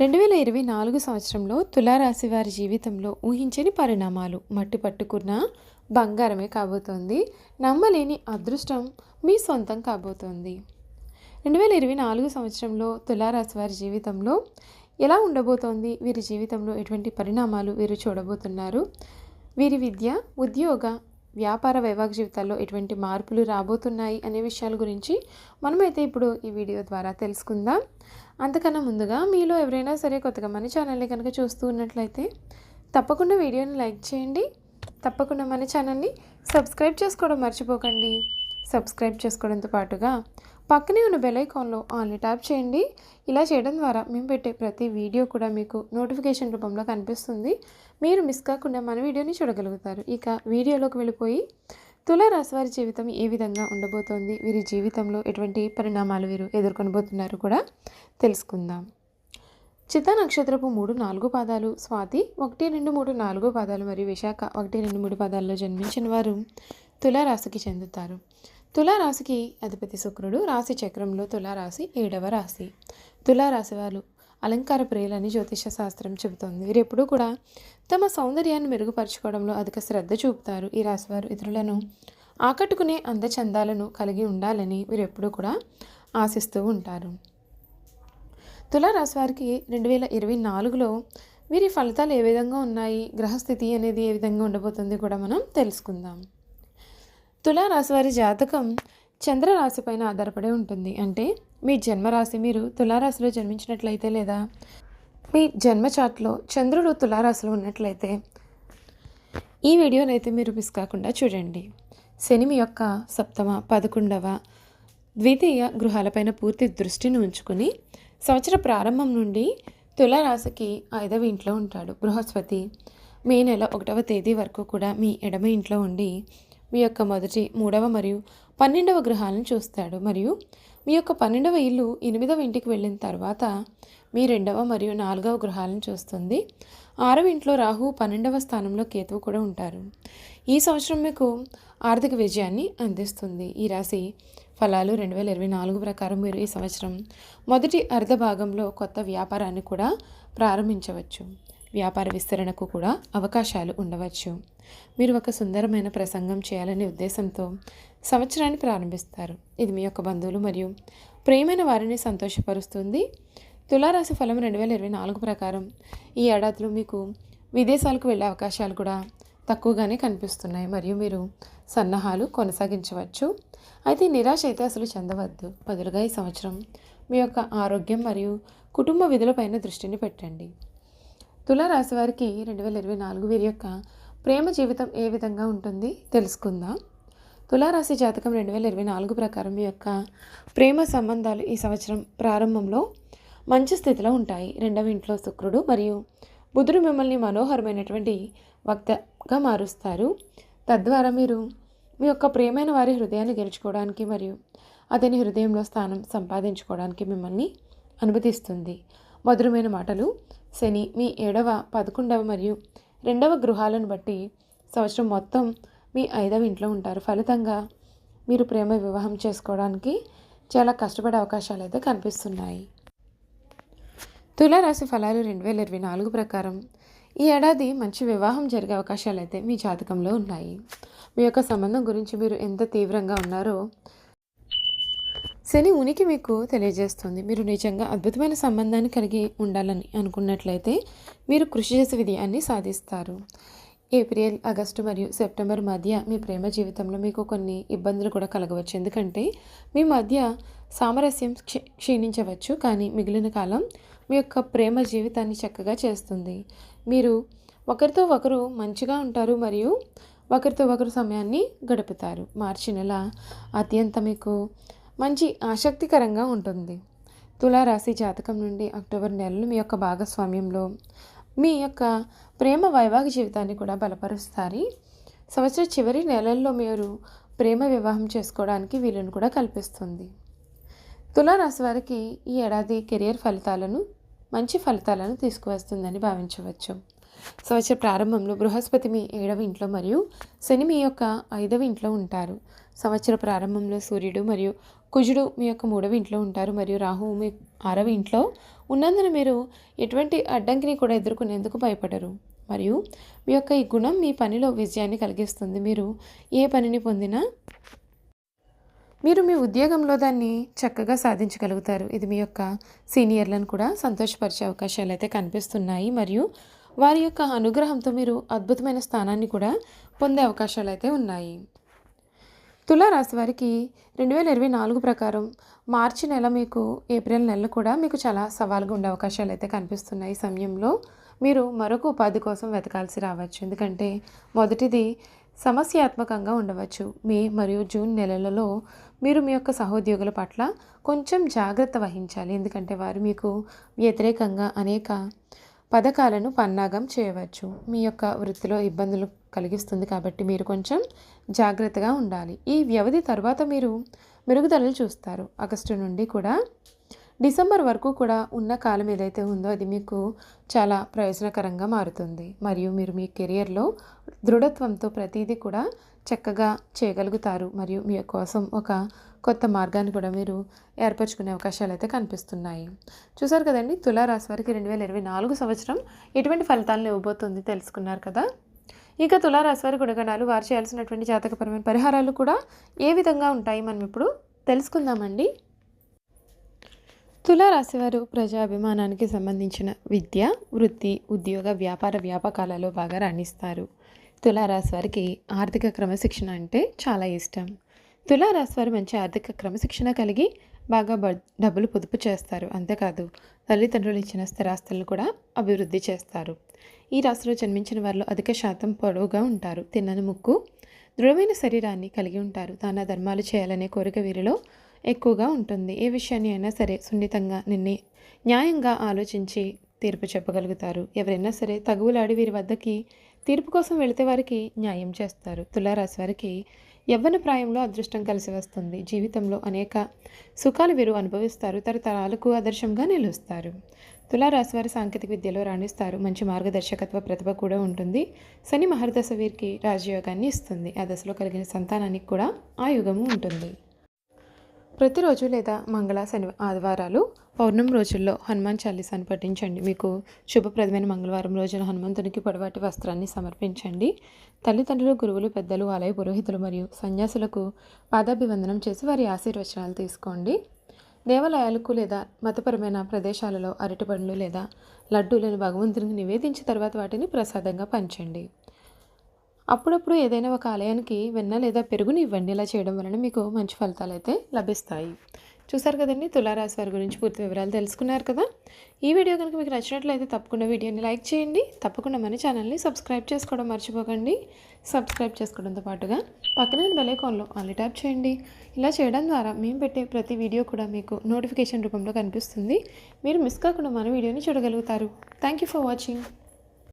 రెండు వేల ఇరవై నాలుగు సంవత్సరంలో తులారాశి వారి జీవితంలో ఊహించని పరిణామాలు మట్టి పట్టుకున్న బంగారమే కాబోతోంది. నమ్మలేని అదృష్టం మీ సొంతం కాబోతోంది. రెండు వేల ఇరవై నాలుగు సంవత్సరంలో తులారాశి వారి జీవితంలో ఎలా ఉండబోతోంది? వీరి జీవితంలో ఎటువంటి పరిణామాలు వీరు చూడబోతున్నారు? వీరి విద్య ఉద్యోగ వ్యాపార వైవాహిక జీవితాల్లో ఎటువంటి మార్పులు రాబోతున్నాయి అనే విషయాల గురించి మనమైతే ఇప్పుడు ఈ వీడియో ద్వారా తెలుసుకుందాం. అంతకన్నా ముందుగా మీలో ఎవరైనా సరే కొత్తగా మన ఛానల్ని కనుక చూస్తూ ఉన్నట్లయితే తప్పకుండా వీడియోని లైక్ చేయండి. తప్పకుండా మన ఛానల్ని సబ్స్క్రైబ్ చేసుకోవడం మర్చిపోకండి. సబ్స్క్రైబ్ చేసుకోవడంతో పాటుగా పక్కనే ఉన్న బెల్ ఐకాన్లో ఆన్లీ ట్యాప్ చేయండి. ఇలా చేయడం ద్వారా మేము పెట్టే ప్రతి వీడియో కూడా మీకు నోటిఫికేషన్ రూపంలో కనిపిస్తుంది. మీరు మిస్ కాకుండా మన వీడియోని చూడగలుగుతారు. ఇక వీడియోలోకి వెళ్ళిపోయి తులారాశి వారి జీవితం ఏ విధంగా ఉండబోతోంది? వీరి జీవితంలో ఎటువంటి పరిణామాలు వీరు ఎదుర్కొనబోతున్నారు కూడా తెలుసుకుందాం. చిత్త నక్షత్రపు మూడు నాలుగు పాదాలు స్వాతి ఒకటి రెండు మూడు నాలుగు పాదాలు మరియు విశాఖ ఒకటి రెండు మూడు పాదాల్లో జన్మించిన వారు తులారాశికి చెందుతారు. తులారాశికి అధిపతి శుక్రుడు రాశి చక్రంలో తులారాశి ఏడవ రాశి. తులారాశి వారు అలంకార ప్రియులని జ్యోతిష శాస్త్రం చెబుతోంది. వీరు ఎప్పుడూ కూడా తమ సౌందర్యాన్ని మెరుగుపరచుకోవడంలో అధిక శ్రద్ధ చూపుతారు. ఈ రాశివారు ఇతరులను ఆకట్టుకునే అందచందాలను కలిగి ఉండాలని వీరు ఎప్పుడూ కూడా ఆశిస్తూ ఉంటారు. తులారాశి వారికి రెండు వేల ఇరవై నాలుగులో వీరి ఫలితాలు ఏ విధంగా ఉన్నాయి? గ్రహస్థితి అనేది ఏ విధంగా ఉండబోతుంది కూడా మనం తెలుసుకుందాం. తులారాశి వారి జాతకం చంద్రరాశి పైన ఆధారపడి ఉంటుంది. అంటే మీ జన్మరాశి మీరు తులారాశిలో జన్మించినట్లయితే లేదా? మీ జన్మ చాట్లో చంద్రుడు తులారాశిలో ఉన్నట్లయితే? ఈ వీడియోనైతే మీరు మిస్ కాకుండా చూడండి. శని మీ యొక్క సప్తమ పదకొండవ ద్వితీయ గృహాలపైన పూర్తి దృష్టిని ఉంచుకుని సంవత్సర ప్రారంభం నుండి తులారాశికి ఐదవ ఇంట్లో ఉంటాడు. బృహస్పతి మే నెల ఒకటవ తేదీ వరకు కూడా మీ ఎడమ ఇంట్లో ఉండి మీ యొక్క మొదటి మూడవ మరియు పన్నెండవ గృహాలను చూస్తాడు. మరియు మీ యొక్క పన్నెండవ ఇల్లు ఎనిమిదవ ఇంటికి వెళ్ళిన తర్వాత మీ రెండవ మరియు నాలుగవ గృహాలను చూస్తుంది. ఆరవ ఇంట్లో రాహు పన్నెండవ స్థానంలో కేతువు కూడా ఉంటారు. ఈ సంవత్సరం మీకు ఆర్థిక విజయాన్ని అందిస్తుంది. ఈ రాశి ఫలాలు రెండు వేల ఇరవై నాలుగు ప్రకారం మీరు ఈ సంవత్సరం మొదటి అర్ధ భాగంలో కొత్త వ్యాపారాన్ని కూడా ప్రారంభించవచ్చు. వ్యాపార విస్తరణకు కూడా అవకాశాలు ఉండవచ్చు. మీరు ఒక సుందరమైన ప్రసంగం చేయాలనే ఉద్దేశంతో సంవత్సరాన్ని ప్రారంభిస్తారు. ఇది మీ యొక్క బంధువులు మరియు ప్రియమైన వారిని సంతోషపరుస్తుంది. తులారాశి ఫలం రెండు వేల ఇరవై నాలుగు ప్రకారం ఈ ఏడాదిలో మీకు విదేశాలకు వెళ్ళే అవకాశాలు కూడా తక్కువగానే కనిపిస్తున్నాయి. మరియు మీరు సన్నాహాలు కొనసాగించవచ్చు. అయితే నిరాశ అయితే అసలు చెందవద్దు. బదులుగా ఈ సంవత్సరం మీ యొక్క ఆరోగ్యం మరియు కుటుంబ విధులపైన దృష్టిని పెట్టండి. తులారాశి వారికి రెండు వేల ఇరవై నాలుగు వీరి యొక్క ప్రేమ జీవితం ఏ విధంగా ఉంటుంది తెలుసుకుందాం. తులారాశి జాతకం రెండు వేల ఇరవై నాలుగు ప్రకారం మీ యొక్క ప్రేమ సంబంధాలు ఈ సంవత్సరం ప్రారంభంలో మంచి స్థితిలో ఉంటాయి. రెండవ ఇంట్లో శుక్రుడు మరియు బుధుడు మిమ్మల్ని మనోహరమైనటువంటి వక్తగా మారుస్తారు. తద్వారా మీరు మీ యొక్క ప్రేమైన వారి హృదయాన్ని గెలుచుకోవడానికి మరియు అతని హృదయంలో స్థానం సంపాదించుకోవడానికి మిమ్మల్ని అనుమతిస్తుంది. మధురమైన మాటలు శని మీ ఏడవ పదకొండవ మరియు రెండవ గృహాలను బట్టి సంవత్సరం మొత్తం మీ ఐదవ ఇంట్లో ఉంటారు. ఫలితంగా మీరు ప్రేమ వివాహం చేసుకోవడానికి చాలా కష్టపడే అవకాశాలు అయితే కనిపిస్తున్నాయి. తులారాశి ఫలాలు రెండు వేల ఇరవై నాలుగు ప్రకారం ఈ ఏడాది మంచి వివాహం జరిగే అవకాశాలు అయితే మీ జాతకంలో ఉన్నాయి. మీ యొక్క సంబంధం గురించి మీరు ఎంత తీవ్రంగా ఉన్నారో శని ఉనికి మీకు తెలియజేస్తుంది. మీరు నిజంగా అద్భుతమైన సంబంధాన్ని కలిగి ఉండాలని అనుకున్నట్లయితే మీరు కృషి చేసే విజయాన్ని సాధిస్తారు. ఏప్రిల్ ఆగస్టు మరియు సెప్టెంబర్ మధ్య మీ ప్రేమ జీవితంలో మీకు కొన్ని ఇబ్బందులు కూడా కలగవచ్చు. ఎందుకంటే మీ మధ్య సామరస్యం క్షీ క్షీణించవచ్చు. కానీ మిగిలిన కాలం మీ యొక్క ప్రేమ జీవితాన్ని చక్కగా చేస్తుంది. మీరు ఒకరితో ఒకరు మంచిగా ఉంటారు మరియు ఒకరితో ఒకరు సమయాన్ని గడుపుతారు. మార్చి నెల అత్యంత మీకు మంచి ఆసక్తికరంగా ఉంటుంది. తులారాశి జాతకం నుండి అక్టోబర్ నెలలు మీ యొక్క భాగస్వామ్యంలో మీ యొక్క ప్రేమ వైవాహిక జీవితాన్ని కూడా బలపరుస్తారు సంవత్సరం చివరి నెలల్లో మీరు ప్రేమ వివాహం చేసుకోవడానికి వీలును కూడా కల్పిస్తుంది. తులారాశి వారికి ఈ ఏడాది కెరియర్ ఫలితాలను మంచి ఫలితాలను తీసుకువస్తుందని భావించవచ్చు. సంవత్సర ప్రారంభంలో బృహస్పతి మీ ఏడవ ఇంట్లో మరియు శని మీ యొక్క ఐదవ ఇంట్లో ఉంటారు. సంవత్సర ప్రారంభంలో సూర్యుడు మరియు కుజుడు మీ యొక్క మూడవ ఇంట్లో ఉంటారు మరియు రాహువు మీ ఆరవ ఇంట్లో ఉన్నందున మీరు ఎటువంటి అడ్డంకిని కూడా ఎదుర్కొనేందుకు భయపడరు. మరియు మీ యొక్క ఈ గుణం మీ పనిలో విజయాన్ని కలిగిస్తుంది. మీరు ఏ పనిని పొందినా మీరు మీ ఉద్యోగంలో దాన్ని చక్కగా సాధించగలుగుతారు. ఇది మీ యొక్క సీనియర్లను కూడా సంతోషపరిచే అవకాశాలు అయితే కనిపిస్తున్నాయి. మరియు వారి యొక్క అనుగ్రహంతో మీరు అద్భుతమైన స్థానాన్ని కూడా పొందే అవకాశాలు అయితే ఉన్నాయి. తులారాశి వారికి రెండు వేల ఇరవై నాలుగు ప్రకారం మార్చి నెల మీకు ఏప్రిల్ నెల కూడా మీకు చాలా సవాలుగా ఉండే అవకాశాలు అయితే కనిపిస్తున్నాయి సమయంలో మీరు మరొక ఉపాధి కోసం వెతకాల్సి రావచ్చు. ఎందుకంటే మొదటిది సమస్యాత్మకంగా ఉండవచ్చు. మే మరియు జూన్ నెలలలో మీరు మీ యొక్క సహోద్యోగుల పట్ల కొంచెం జాగ్రత్త వహించాలి. ఎందుకంటే వారు మీకు వ్యతిరేకంగా అనేక పథకాలను పన్నాగం చేయవచ్చు. మీ యొక్క వృత్తిలో ఇబ్బందులు కలిగిస్తుంది కాబట్టి మీరు కొంచెం జాగ్రత్తగా ఉండాలి. ఈ వ్యవధి తర్వాత మీరు మెరుగుదలలు చూస్తారు. ఆగస్టు నుండి కూడా డిసెంబర్ వరకు కూడా ఉన్న కాలం ఏదైతే ఉందో అది మీకు చాలా ప్రయోజనకరంగా మారుతుంది. మరియు మీరు మీ కెరియర్లో దృఢత్వంతో ప్రతిదీ కూడా చక్కగా చేయగలుగుతారు. మరియు మీ కోసం ఒక కొత్త మార్గాన్ని కూడా మీరు ఏర్పరచుకునే అవకాశాలు అయితే కనిపిస్తున్నాయి. చూసారు కదండి? తులారాశి వారికి రెండు వేల ఇరవై నాలుగు సంవత్సరం ఎటువంటి ఫలితాలను ఇవ్వబోతుంది తెలుసుకున్నారు కదా? ఇక తులారాశి వారి గుణగణాలు వారు చేయాల్సినటువంటి జాతకపరమైన పరిహారాలు కూడా ఏ విధంగా ఉంటాయి మనం ఇప్పుడు తెలుసుకుందామండి. తులారాశివారు ప్రజాభిమానానికి సంబంధించిన విద్య వృత్తి ఉద్యోగ వ్యాపార వ్యాపకాలలో బాగా రాణిస్తారు. తులారాశి వారికి ఆర్థిక క్రమశిక్షణ అంటే చాలా ఇష్టం. తులారాశి వారు మంచి ఆర్థిక క్రమశిక్షణ కలిగి బాగా బ డబ్బులు పొదుపు చేస్తారు. అంతేకాదు తల్లిదండ్రులు ఇచ్చిన స్థిరాస్తులను కూడా అభివృద్ధి చేస్తారు. ఈ రాశిలో జన్మించిన వారిలో అధిక శాతం పొడవుగా ఉంటారు. తిన్నని ముక్కు దృఢమైన శరీరాన్ని కలిగి ఉంటారు. దాన ధర్మాలు చేయాలనే కోరిక వీరిలో ఎక్కువగా ఉంటుంది. ఏ విషయాన్ని అయినా సరే సున్నితంగా నిన్నే న్యాయంగా ఆలోచించి తీర్పు చెప్పగలుగుతారు. ఎవరైనా సరే తగువులాడి వీరి వద్దకి తీర్పు కోసం వెళితే వారికి న్యాయం చేస్తారు. తులారాశి వారికి యవ్వన ప్రాయంలో అదృష్టం కలిసి వస్తుంది. జీవితంలో అనేక సుఖాలు వీరు అనుభవిస్తారు. తరతరాలకు ఆదర్శంగా నిలుస్తారు. తులారాశి వారి సాంకేతిక విద్యలో రాణిస్తారు. మంచి మార్గదర్శకత్వ ప్రతిభ కూడా ఉంటుంది. శని మహర్దశ వీరికి రాజయోగాన్ని ఇస్తుంది. ఆ దశలో కలిగిన సంతానానికి కూడా ఆ యుగము ఉంటుంది. ప్రతిరోజు లేదా మంగళ శని ఆదివారాలు పౌర్ణమి రోజుల్లో హనుమాన్ చాలీసాను పఠించండి. మీకు శుభప్రదమైన మంగళవారం రోజున హనుమంతునికి పొడవాటి వస్త్రాన్ని సమర్పించండి. తల్లిదండ్రులు గురువులు పెద్దలు ఆలయ పురోహితులు మరియు సన్యాసులకు పాదాభివందనం చేసి వారి ఆశీర్వచనాలు తీసుకోండి. దేవాలయాలకు లేదా మతపరమైన ప్రదేశాలలో అరటి పండ్లు లేదా లడ్డూలను భగవంతునికి నివేదించిన తర్వాత వాటిని ప్రసాదంగా పంచండి. అప్పుడప్పుడు ఏదైనా ఒక ఆలయానికి వెన్న లేదా పెరుగుని ఇవ్వండి. ఇలా చేయడం వలన మీకు మంచి ఫలితాలు అయితే లభిస్తాయి. చూసారు కదండి? తులారాశి వారి గురించి పూర్తి వివరాలు తెలుసుకున్నారు కదా? ఈ వీడియో కనుక మీకు నచ్చినట్లయితే తప్పకుండా వీడియోని లైక్ చేయండి. తప్పకుండా మన ఛానల్ని సబ్స్క్రైబ్ చేసుకోవడం మర్చిపోకండి. సబ్స్క్రైబ్ చేసుకోవడంతో పాటుగా పక్కన బెలైకాన్లో ఆన్లీ ట్యాప్ చేయండి. ఇలా చేయడం ద్వారా మేము పెట్టే ప్రతి వీడియో కూడా మీకు నోటిఫికేషన్ రూపంలో కనిపిస్తుంది. మీరు మిస్ కాకుండా మన వీడియోని చూడగలుగుతారు. Thank you for watching.